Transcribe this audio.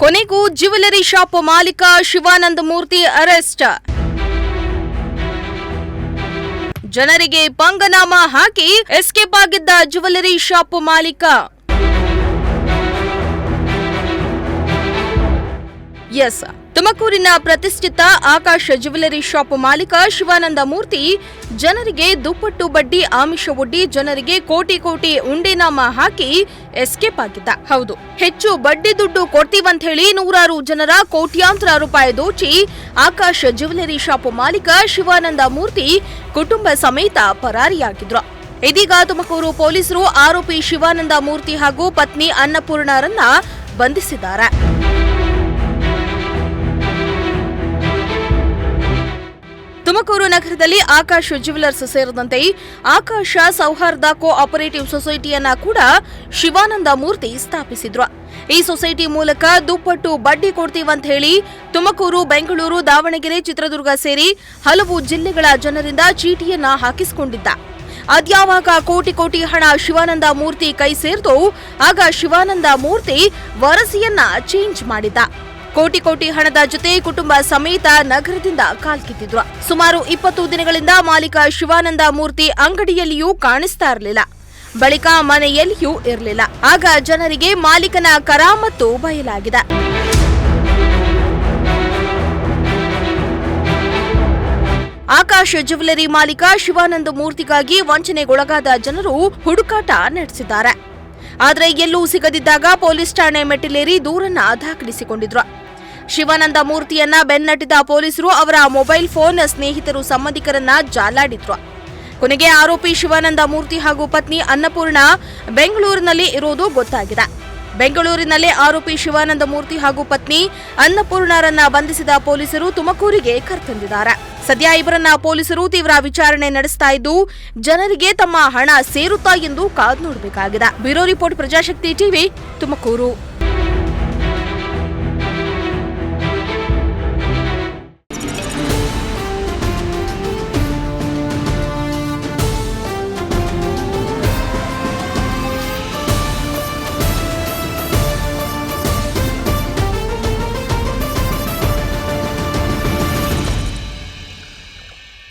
ಕೊನೆಗೂ jewellery shop ಮಾಲೀಕ Shivananda Murthy arrest. ಜನರಿಗೆ ಪಂಗನಾಮ ಹಾಕಿ ಎಸ್ಕೇಪ್ ಆಗಿದ್ದ ಜ್ಯುವೆಲರಿ ಶಾಪ್ ಮಾಲೀಕ. ಎಸ್. ತುಮಕೂರಿನ ಪ್ರತಿಷ್ಠಿತ ಆಕಾಶ ಜ್ಯುವೆಲರಿ ಶಾಪ್ ಮಾಲೀಕ ಶಿವಾನಂದ ಮೂರ್ತಿ, ಜನರಿಗೆ ದುಪ್ಪಟ್ಟು ಬಡ್ಡಿ, ಆಮಿಷ ಒಡ್ಡಿ, ಜನರಿಗೆ ಕೋಟಿ ಕೋಟಿ ಉಂಡೆನಾಮ ಹಾಕಿ ಎಸ್ಕೇಪ್ ಆಗಿದ್ದ. ಹೌದು, ಹೆಚ್ಚು ಬಡ್ಡಿ ದುಡ್ಡು ಕೊಡ್ತೀವಂತ ಹೇಳಿ ನೂರಾರು ಜನರ ಕೋಟ್ಯಾಂತರ ರೂಪಾಯಿ ದೋಚಿ ಆಕಾಶ ಜ್ಯುವೆಲರಿ ಶಾಪ್ ಮಾಲೀಕ ಶಿವಾನಂದ ಮೂರ್ತಿ ಕುಟುಂಬ ಸಮೇತ ಪರಾರಿಯಾಗಿದ್ರು. ಇದೀಗ ತುಮಕೂರು ಪೊಲೀಸರು ಆರೋಪಿ ಶಿವಾನಂದ ಮೂರ್ತಿ ಹಾಗೂ ಪತ್ನಿ ಅನ್ನಪೂರ್ಣರನ್ನ ಬಂಧಿಸಿದ್ದಾರೆ. ತುಮಕೂರು ನಗರದಲ್ಲಿ ಆಕಾಶ ಜ್ಯುವೆಲರ್ಸ್ ಸೇರಿದಂತೆ ಆಕಾಶ ಸೌಹಾರ್ದ ಕೋ ಆಪರೇಟಿವ್ ಸೊಸೈಟಿಯನ್ನ ಕೂಡ ಶಿವಾನಂದ ಮೂರ್ತಿ ಸ್ಥಾಪಿಸಿದ್ರು. ಈ ಸೊಸೈಟಿ ಮೂಲಕ ದುಪ್ಪಟ್ಟು ಬಡ್ಡಿ ಕೊಡ್ತೀವಂತ ಹೇಳಿ ತುಮಕೂರು, ಬೆಂಗಳೂರು, ದಾವಣಗೆರೆ, ಚಿತ್ರದುರ್ಗ ಸೇರಿ ಹಲವು ಜಿಲ್ಲೆಗಳ ಜನರಿಂದ ಚೀಟಿಯನ್ನ ಹಾಕಿಸಿಕೊಂಡಿದ್ದ. ಅದ್ಯಾವಾಗ ಕೋಟಿ ಕೋಟಿ ಹಣ ಶಿವಾನಂದ ಮೂರ್ತಿ ಕೈ ಸೇರ್ತು ಆಗ ಶಿವಾನಂದ ಮೂರ್ತಿ ವರಸಿಯನ್ನ ಚೇಂಜ್ ಮಾಡಿದ್ದ. ಕೋಟಿ ಕೋಟಿ ಹಣದ ಜೊತೆ ಕುಟುಂಬ ಸಮೇತ ನಗರದಿಂದ ಕಾಲ್ಕಿತ್ತಿದ್ರು ಸುಮಾರು ಇಪ್ಪತ್ತು ದಿನಗಳಿಂದ ಮಾಲೀಕ ಶಿವಾನಂದ ಮೂರ್ತಿ ಅಂಗಡಿಯಲ್ಲಿಯೂ ಕಾಣಿಸ್ತಾ ಇರಲಿಲ್ಲ. ಬಳಿಕ ಮನೆಯಲ್ಲಿಯೂ ಇರಲಿಲ್ಲ. ಆಗ ಜನರಿಗೆ ಮಾಲೀಕನ ಕರಾಮತ್ತು ಬಯಲಾಗಿದೆ. ಆಕಾಶ ಜ್ಯುವೆಲರಿ ಮಾಲೀಕ ಶಿವಾನಂದ ಮೂರ್ತಿಗಾಗಿ ವಂಚನೆಗೊಳಗಾದ ಜನರು ಹುಡುಕಾಟ ನಡೆಸಿದ್ದಾರೆ. ಆದರೆ ಎಲ್ಲೂ ಸಿಗದಿದ್ದಾಗ ಪೊಲೀಸ್ ಠಾಣೆ ಮೆಟ್ಟಿಲೇರಿ ದೂರನ್ನ ದಾಖಲಿಸಿಕೊಂಡಿದ್ರು. ಶಿವಾನಂದ ಮೂರ್ತಿಯನ್ನ ಬೆನ್ನಟ್ಟಿದ ಪೊಲೀಸರು ಅವರ ಮೊಬೈಲ್ ಫೋನ್ ಸ್ನೇಹಿತರು ಸಂಬಂಧಿಕರನ್ನ ಜಾಲಾಡಿದ್ರು. ಕೊನೆಗೆ ಆರೋಪಿ ಶಿವಾನಂದ ಮೂರ್ತಿ ಹಾಗೂ ಪತ್ನಿ ಅನ್ನಪೂರ್ಣ ಬೆಂಗಳೂರಿನಲ್ಲಿ ಇರೋದು ಗೊತ್ತಾಗಿದೆ. ಬೆಂಗಳೂರಿನಲ್ಲೇ ಆರೋಪಿ ಶಿವಾನಂದ ಮೂರ್ತಿ ಹಾಗೂ ಪತ್ನಿ ಅನ್ನಪೂರ್ಣರನ್ನ ಬಂಧಿಸಿದ ಪೊಲೀಸರು ತುಮಕೂರಿಗೆ ಕರೆತಂದಿದ್ದಾರೆ. ಸದ್ಯ ಇವರನ್ನ ಪೊಲೀಸರು ತೀವ್ರ ವಿಚಾರಣೆ ನಡೆಸ್ತಾ ಇದ್ದು, ಜನರಿಗೆ ತಮ್ಮ ಹಣ ಸೇರುತ್ತಾ ಎಂದು ಕಾದು ನೋಡಬೇಕಾಗಿದೆ. Bureau report Prajashakti TV Tumakuru.